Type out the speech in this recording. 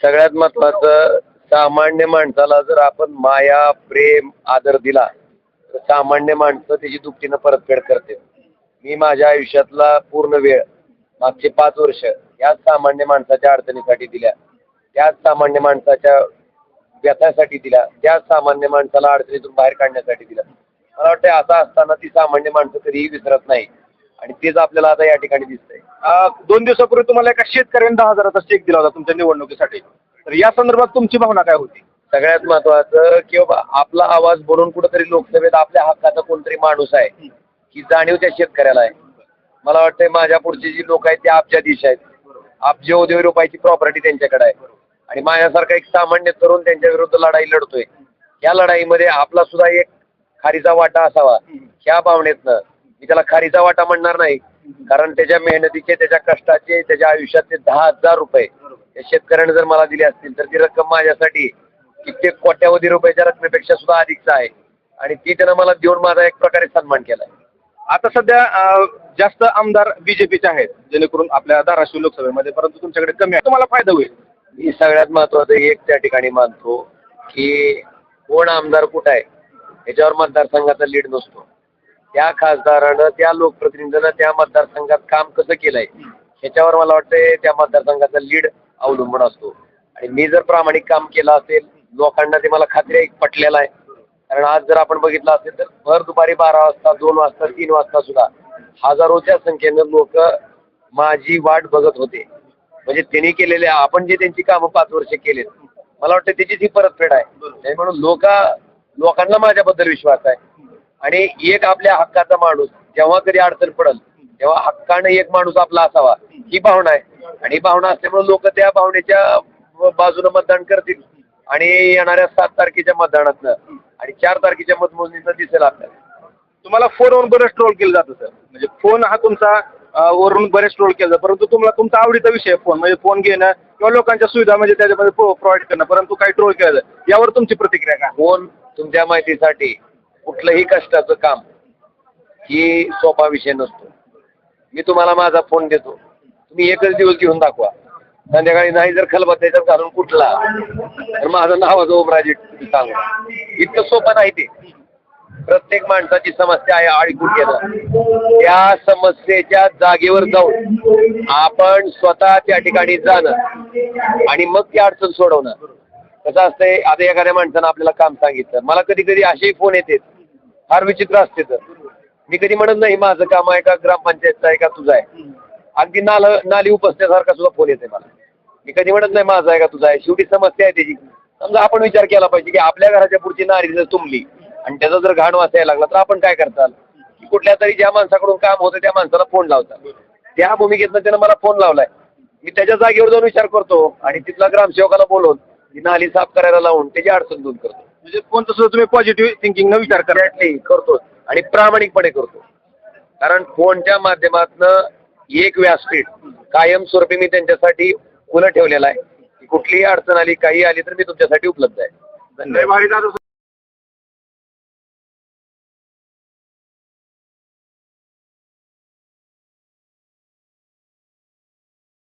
सगळ्यात महत्वाचं सामान्य माणसाला जर आपण माया प्रेम आदर दिला तर सामान्य माणसं त्याची दुपटीनं परतफेड करते मी माझ्या आयुष्यातला पूर्ण वेळ मागचे पाच वर्ष याच सामान्य माणसाच्या अडचणीसाठी दिल्या त्याच सामान्य माणसाच्या व्यथासाठी दिल्या त्याच सामान्य माणसाला अडचणीतून बाहेर काढण्यासाठी दिला मला वाटतं असं असताना ती सामान्य माणसं कधीही विसरत नाही आणि तेच आपल्याला आता या ठिकाणी दिसतंय. दोन दिवसापूर्वी तुम्हाला एका शेतकऱ्याने दहा हजाराचा चेक दिला होता तुमच्या निवडणुकीसाठी. तर या संदर्भात तुमची भावना काय होती? सगळ्यात महत्वाचं की बाबा आपला आवाज बनवून कुठेतरी लोकसभेत आपल्या हक्काचा कोणतरी माणूस आहे ही जाणीव त्या शेतकऱ्याला आहे. मला वाटतंय माझ्या पुढचे जी लोक आहेत ते आपच्या दिशा आहेत. अब्ज उद्योग रुपयाची प्रॉपर्टी त्यांच्याकडे आहे. आणि माझ्यासारखा एक सामान्य तरुण त्यांच्या विरुद्ध लढाई लढतोय. या लढाईमध्ये आपला सुद्धा एक खारीचा वाटा असावा. ह्या भावनेतनं मी त्याला खारीचा वाटा म्हणणार नाही. कारण त्याच्या मेहनतीचे त्याच्या कष्टाचे त्याच्या आयुष्यातले दहा हजार रुपये शेतकऱ्याने जर मला दिले असतील तर ती रक्कम माझ्यासाठी कित्येक कोट्यावधी रुपयाच्या रकमेपेक्षा सुद्धा अधिकचा आहे. आणि ती त्यानं मला देऊन माझा एक प्रकारे सन्मान केलाय. आता सध्या जास्त आमदार बीजेपीचे आहेत जेणेकरून आपल्या धाराशिव लोकसभेमध्ये परंतु तुमच्याकडे कमी आहे. तुम्हाला फायदा होईल. मी सगळ्यात महत्वाचं एक त्या ठिकाणी मानतो की कोण आमदार कुठं आहे याच्यावर मतदारसंघाचा लीड नसतो. त्या खासदारानं त्या लोकप्रतिनिधीनं त्या मतदारसंघात काम कसं केलंय ह्याच्यावर मला वाटतंय त्या मतदारसंघाचा लीड अवलंबून असतो. आणि मी जर प्रामाणिक काम केलं असेल लोकांना ते मला खात्री आहे पटलेलं आहे. कारण आज जर आपण बघितलं असेल तर भर दुपारी बारा वाजता दोन वाजता तीन वाजता सुद्धा हजारोच्या संख्येनं लोक माझी वाट बघत होते. म्हणजे त्यांनी केलेले आपण जे त्यांची कामं पाच वर्ष केलेत मला वाटतं त्याचीच ही परतफेड आहे. नाही म्हणून लोक लोकांना माझ्याबद्दल विश्वास आहे. आणि एक आपल्या हक्काचा माणूस जेव्हा कधी अडचण पडल तेव्हा हक्कानं एक माणूस आपला असावा ही भावना आहे. आणि ही भावना असल्यामुळे लोक त्या भावनेच्या बाजूने मतदान करतील. आणि येणाऱ्या सात तारखेच्या मतदानातनं आणि चार तारखेच्या मतमोजणीतनं दिसेल आपल्याला. तुम्हाला फोनवरून बरेच ट्रोल केलं जातं सर म्हणजे फोन हा तुमचा वरून बरेच ट्रोल केलं जातं. परंतु तुम्हाला तुमचा आवडीचा विषय आहे फोन. म्हणजे फोन घेणं किंवा लोकांच्या सुविधा म्हणजे त्याच्यामध्ये प्रोव्हाइड करणं परंतु काही ट्रोल केलं जातं. यावर तुमची प्रतिक्रिया काय? फोन तुमच्या माहितीसाठी कुठलंही कष्टाचं काम ही सोपा विषय नसतो. मी तुम्हाला माझा फोन देतो. तुम्ही एकच दिवस घेऊन दाखवा. संध्याकाळी नाही जर खलबत त्याच्यात घालून कुठला? तर माझं नावाचं ओमराजे सांगू. इतकं सोपं नाही ते. प्रत्येक माणसाची समस्या आहे ऐकून घेणं त्या समस्येच्या जागेवर जाऊन आपण स्वतः त्या ठिकाणी जाणं आणि मग ती अडचण सोडवणं. कसं असतंय आता एखाद्या माणसानं आपल्याला काम सांगितलं. मला कधी कधी असेही फोन येते फार विचित्र असते तर. मी कधी म्हणत नाही माझं काम आहे का? ग्रामपंचायतचं आहे का? तुझं आहे. अगदी नाल नाली उपसण्यासारखा सुद्धा फोन येते मला. मी कधी म्हणत नाही माझं आहे का? तुझं आहे? शेवटी समस्या आहे त्याची. समजा आपण विचार केला पाहिजे की आपल्या घराच्या पुढची नारी जर तुंबली आणि त्याचा जर घाण वाचायला लागला तर आपण काय करताल? की कुठल्या तरी ज्या माणसाकडून काम होतं त्या माणसाला फोन लावतात त्या भूमिकेतनं त्यानं मला फोन लावलाय. मी त्याच्या जागेवर जाऊन विचार करतो आणि तिथला ग्रामसेवकाला बोलवून ती नाली साफ करायला लावून त्याची अडचण दूर करतो. म्हणजे फोनचा सुद्धा तुम्ही पॉझिटिव्ह थिंकिंग न विचार करा Exactly, करतो आणि प्रामाणिकपणे करतो. कारण फोनच्या माध्यमातनं एक व्यासपीठ कायमस्वरूपी मी त्यांच्यासाठी खुलं ठेवलेलं आहे. की कुठलीही अडचण आली काही आली तर मी तुमच्यासाठी उपलब्ध आहे. दादा